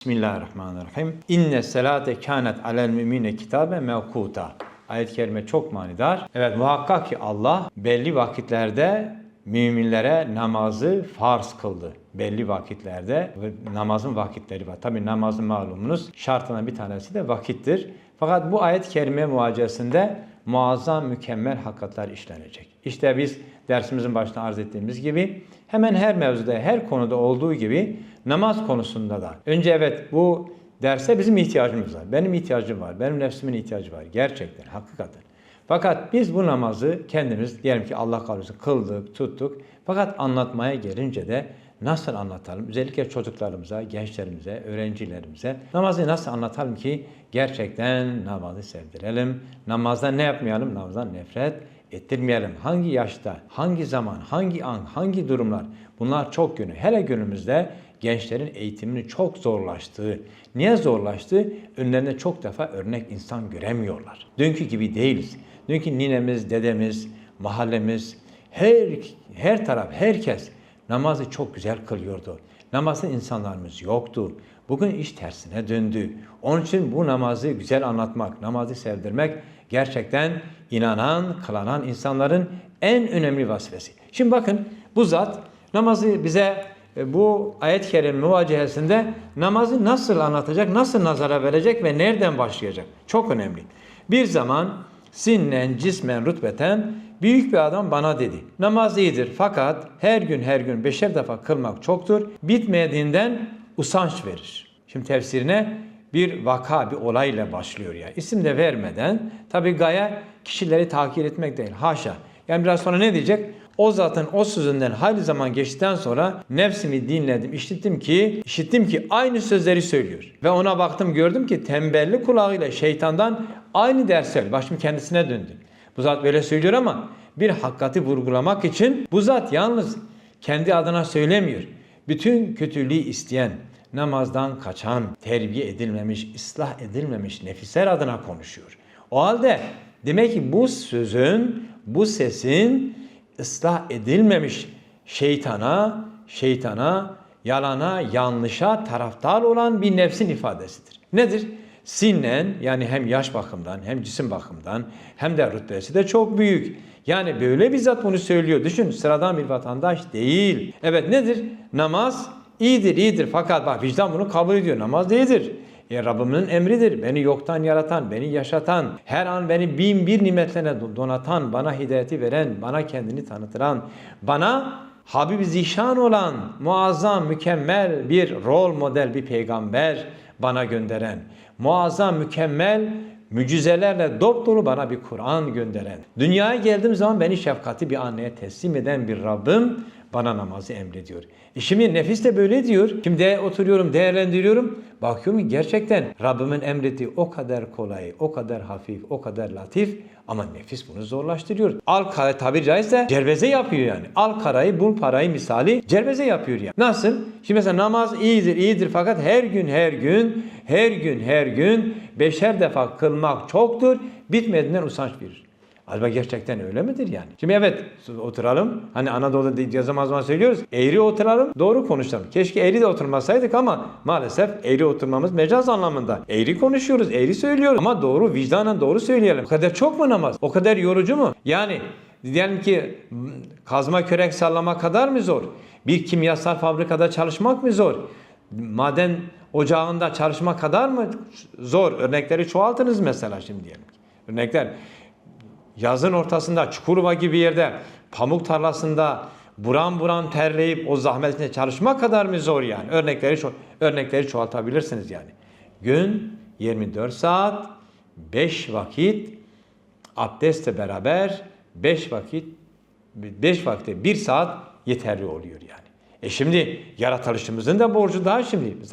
Bismillahirrahmanirrahim. İnne selate kânet alel mümine kitabe mevkuta. Ayet-i kerime çok manidar. Evet muhakkak ki Allah belli vakitlerde müminlere namazı farz kıldı. Belli vakitlerde namazın vakitleri var. Tabi namazın malumunuz şartından bir tanesi de vakittir. Fakat bu ayet-i kerime muhacesinde muazzam mükemmel hakikatler işlenecek. İşte biz dersimizin başında arz ettiğimiz gibi hemen her mevzuda, her konuda olduğu gibi namaz konusunda da. Önce evet bu derse bizim ihtiyacımız var. Benim ihtiyacım var. Benim nefsimin ihtiyacı var. Gerçekten, hakikaten. Fakat biz bu namazı kendimiz diyelim ki Allah kabul kıldık, tuttuk. Fakat anlatmaya gelince de nasıl anlatalım? Özellikle çocuklarımıza, gençlerimize, öğrencilerimize namazı nasıl anlatalım ki gerçekten namazı sevdirelim. Namazda ne yapmayalım? Namazdan nefret ettirmeyelim. Hangi yaşta, hangi zaman, hangi an, hangi durumlar bunlar çok yönü. Hele günümüzde gençlerin eğitimini çok zorlaştığı. Niye zorlaştı? Önlerinde çok defa örnek insan göremiyorlar. Dünkü gibi değiliz. Dünkü ninemiz, dedemiz, mahallemiz, her her taraf, herkes namazı çok güzel kılıyordu. Namazın insanlarımız yoktu. Bugün iş tersine döndü. Onun için bu namazı güzel anlatmak, namazı sevdirmek gerçekten inanan, kılanan insanların en önemli vazifesi. Şimdi bakın bu zat namazı bize e, bu ayet-i kerime muvacihesinde namazı nasıl anlatacak, nasıl nazara verecek ve nereden başlayacak? Çok önemli. Bir zaman sinnen, cismen, rütbeten büyük bir adam bana dedi. Namaz iyidir fakat her gün her gün beşer defa kılmak çoktur. Bitmediğinden usanç verir. Şimdi tefsirine bir vaka, bir olayla başlıyor ya. İsim de vermeden tabi gaye kişileri takip etmek değil. Haşa. Yani biraz sonra ne diyecek? O zatın o sözünden hayli zaman geçtikten sonra nefsimi dinledim, işittim ki, işittim ki aynı sözleri söylüyor. Ve ona baktım gördüm ki tembelli kulağıyla şeytandan aynı ders söylüyor. Başım kendisine döndü. Bu zat böyle söylüyor ama bir hakikati vurgulamak için bu zat yalnız kendi adına söylemiyor. Bütün kötülüğü isteyen, namazdan kaçan, terbiye edilmemiş, ıslah edilmemiş nefisler adına konuşuyor. O halde demek ki bu sözün, bu sesin ıslah edilmemiş şeytana, şeytana, yalana, yanlışa taraftar olan bir nefsin ifadesidir. Nedir? Sinnen yani hem yaş bakımdan hem cisim bakımdan hem de rütbesi de çok büyük. Yani böyle bir zat bunu söylüyor. Düşün sıradan bir vatandaş değil. Evet nedir? Namaz iyidir iyidir fakat bak vicdan bunu kabul ediyor. Namaz değildir. E, Rabbimin emridir. Beni yoktan yaratan, beni yaşatan, her an beni bin bir nimetlerine donatan, bana hidayeti veren, bana kendini tanıtıran, bana Habib-i Zişan olan muazzam, mükemmel bir rol model, bir peygamber bana gönderen, muazzam, mükemmel mücizelerle dop dolu bana bir Kur'an gönderen, dünyaya geldiğim zaman beni şefkati bir anneye teslim eden bir Rabbim bana namazı emrediyor. E şimdi nefis de böyle diyor. Şimdi oturuyorum, değerlendiriyorum. Bakıyorum ki gerçekten Rabbimin emrettiği o kadar kolay, o kadar hafif, o kadar latif ama nefis bunu zorlaştırıyor. Al kara tabiri caizse cerveze yapıyor yani. Al karayı bul parayı misali cerveze yapıyor yani. Nasıl? Şimdi mesela namaz iyidir, iyidir fakat her gün her gün, her gün her gün beşer defa kılmak çoktur. Bitmediğinden usanç verir. Acaba gerçekten öyle midir yani? Şimdi evet oturalım. Hani Anadolu'da zaman zaman söylüyoruz. Eğri oturalım, doğru konuşalım. Keşke eğri de oturmasaydık ama maalesef eğri oturmamız mecaz anlamında. Eğri konuşuyoruz, eğri söylüyoruz ama doğru, vicdanen doğru söyleyelim. O kadar çok mu namaz? O kadar yorucu mu? Yani diyelim ki kazma körek sallama kadar mı zor? Bir kimyasal fabrikada çalışmak mı zor? Maden ocağında çalışma kadar mı zor? Örnekleri çoğaltınız mesela şimdi diyelim. Örnekler yazın ortasında Çukurova gibi yerde pamuk tarlasında buran buran terleyip o zahmetine çalışmak kadar mı zor yani? Örnekleri örnekleri çoğaltabilirsiniz yani. Gün 24 saat 5 vakit abdestle beraber 5 vakit 5 vakte 1 saat yeterli oluyor yani. E şimdi yaratılışımızın da borcu daha şimdi. Mesela